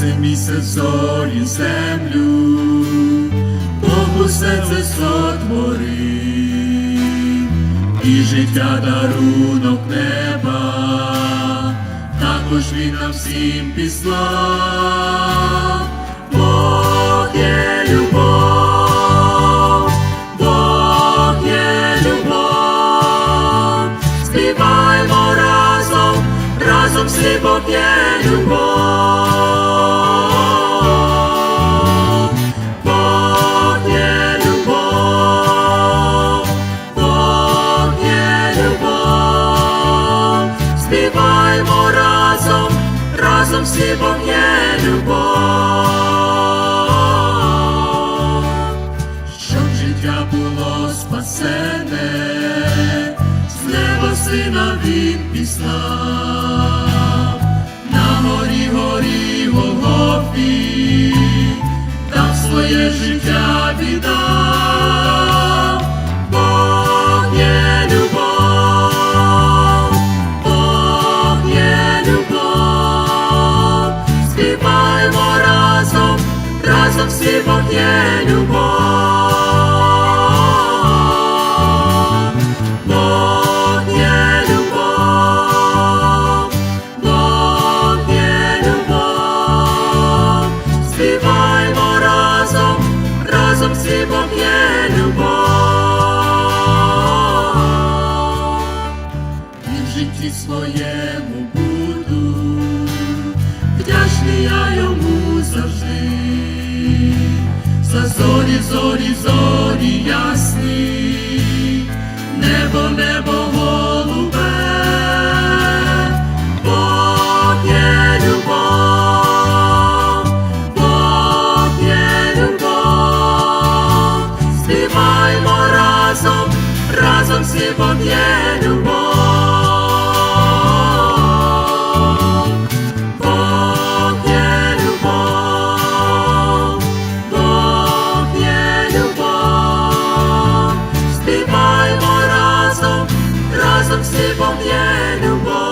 сонце, місяць, зорі, землю, Бог усе це сотворив, і життя дарунок неба, також він нам всім післав. Бог є любов, Бог є любов, співаймо разом, разом Бог є любов. Любов, співаймо разом, разом всі є любов, щоб життя було спасене, з неба сина він післа, на горі горі Голгофі, разом всі Бог є любов. Бог є любов, Бог є любов, співаймо разом, разом Бог є любов. І в житті своєму за зорі, зорі, зорі ясні, небо, небо голубе, Бог є любов, Бог є любов, співаймо разом, разом всі Бог є любов. для любов.